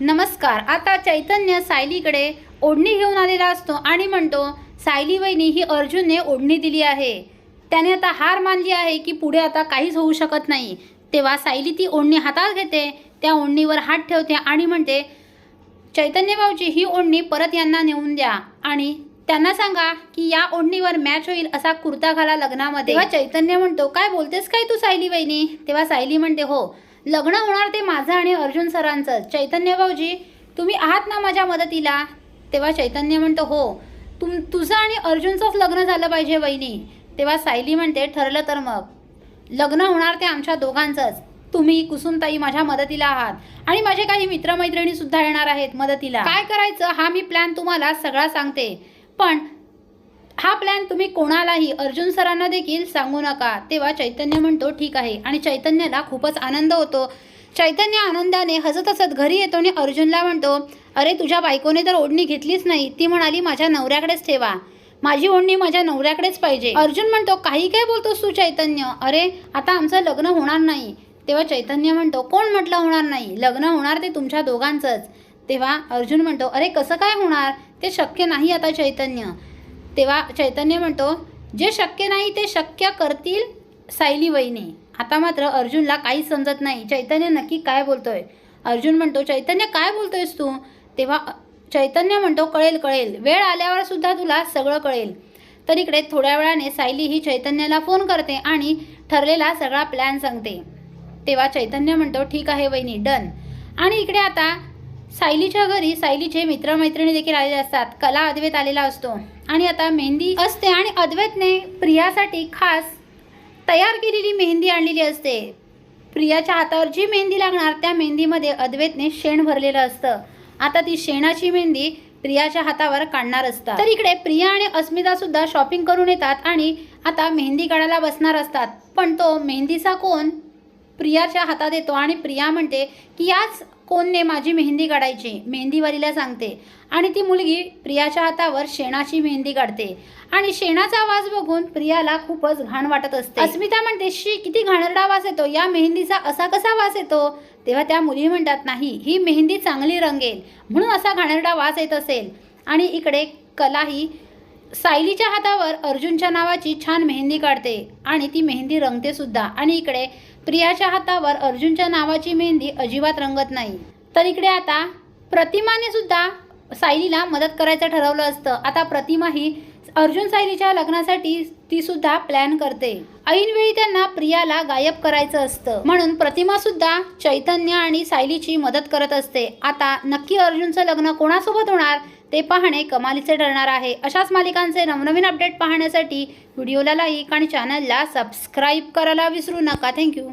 नमस्कार आता चैतन्य सायलीकडे ओढणी घेऊन आलेला असतो आणि म्हणतो सायली वहिनी ही अर्जुनने ओढणी दिली आहे. त्याने आता हार मानली आहे की पुढे आता काहीच होऊ शकत नाही. तेव्हा सायली ती ओढणी हातात घेते त्या ओढणीवर हात ठेवते आणि म्हणते चैतन्य भाऊजी ही ओढणी परत यांना नेऊन द्या आणि त्यांना सांगा की या ओढणीवर मॅच होईल असा कुर्ता घाला लग्नामध्ये. तेव्हा चैतन्य म्हणतो काय बोलतेस काय तू सायली वहिनी? तेव्हा सायली म्हणते हो लग्न होणार ते माझं आणि अर्जुन सरांचं. चैतन्य भाऊजी तुम्ही आहात ना माझ्या मदतीला? तेव्हा चैतन्य म्हणतो हो. तुम तुझं आणि अर्जुनचंच लग्न झालं पाहिजे वहिनी. तेव्हा सायली म्हणते ठरलं तर मग. लग्न होणार ते आमच्या दोघांचंच. तुम्ही कुसुमताई माझ्या मदतीला आहात. आणि माझे काही मित्रमैत्रिणी सुद्धा येणार आहेत मदतीला. काय करायचं? हा मी प्लॅन तुम्हाला सगळा सांगते. पण हा प्लॅन तुम्ही कोणालाही अर्जुन सरांना देखील सांगू नका. तेव्हा चैतन्य म्हणतो ठीक आहे. आणि चैतन्याला खूपच आनंद होतो. चैतन्य आनंदाने हसत हसत घरी येतो आणि अर्जुनला म्हणतो अरे तुझ्या बायकोने तर ओढणी घेतलीच नाही. ती म्हणाली माझ्या नवऱ्याकडेच ठेवा. माझी ओढणी माझ्या नवऱ्याकडेच पाहिजे. अर्जुन म्हणतो काही काय बोलतोस तू चैतन्य? अरे आता आमचं लग्न होणार नाही. तेव्हा चैतन्य म्हणतो कोण म्हटलं होणार नाही? लग्न होणार ते तुमच्या दोघांचंच. तेव्हा अर्जुन म्हणतो अरे कसं काय होणार? ते शक्य नाही आता चैतन्य. तेव्हा चैतन्य म्हणतो जे शक्य नाही ते शक्य करतील सायली वहिनी. आता मात्र अर्जुनला काहीच समजत नाही. चैतन्य नक्की काय बोलतोय? अर्जुन म्हणतो चैतन्य काय बोलतोयस तू? तेव्हा चैतन्य म्हणतो कळेल कळेल. वेळ आल्यावर सुद्धा तुला सगळं कळेल. तर इकडे थोड्या वेळाने सायली ही चैतन्याला फोन करते आणि ठरलेला सगळा प्लॅन सांगते. तेव्हा चैतन्य म्हणतो ठीक आहे वहिनी डन. आणि इकडे आता सायलीच्या घरी सायलीचे मित्रमैत्रिणी देखील आलेले असतात. कला अद्वैत आलेला असतो. आणि आता मेहंदी असते आणि अद्वैतने प्रियासाठी खास तयार केलेली मेहंदी आणलेली असते. प्रियाच्या हातावर जी मेहंदी लागणार त्या मेहंदीमध्ये अद्वैतने शेण भरलेलं असतं. आता ती शेणाची मेहंदी प्रियाच्या हातावर काढणार असतात. तर इकडे प्रिया आणि अस्मिता सुद्धा शॉपिंग करून येतात आणि आता मेहंदी काढायला बसणार असतात. पण तो मेहंदीचा कोण? प्रियाच्या हातात येतो आणि प्रिया म्हणते की याच कोणने माझी मेहंदी काढायची? मेहंदीवालीला सांगते. आणि ती मुलगी प्रियाच्या हातावर शेणाची मेहंदी काढते. आणि शेणाचा आवाज बघून प्रियाला खूपच घाण वाटत असते. अस्मिता म्हणते शी किती घाणरडा वास येतो. या मेहंदीचा असा कसा वास येतो? तेव्हा त्या मुली म्हणतात नाही ही मेहंदी चांगली रंगेल म्हणून असा घाणरडा वास येत असेल. आणि इकडे कला ही सायलीच्या हातावर अर्जुनच्या नावाची छान मेहंदी काढते. आणि ती मेहंदी रंगते सुद्धा. आणि इकडे प्रियाच्या हातावर अर्जुनच्या नावाची मेहंदी अजिबात रंगत नाही. तर इकडे आता प्रतिमाने सुद्धा सायलीला मदत करायचं ठरवलं असतं. आता प्रतिमा ही अर्जुन सायलीच्या लग्नासाठी ती सुद्धा प्लॅन करते. ऐनवेळी त्यांना प्रियाला गायब करायचं असतं. म्हणून प्रतिमा सुद्धा चैतन्य आणि सायलीची मदत करत असते. आता नक्की अर्जुनचं लग्न कोणासोबत होणार ते पाहणे कमालीचे ठरणार आहे. अशाच मालिकांचे नवनवीन अपडेट पाहण्यासाठी व्हिडिओला लाईक आणि चॅनलला सबस्क्राईब करायला विसरू नका. थँक्यू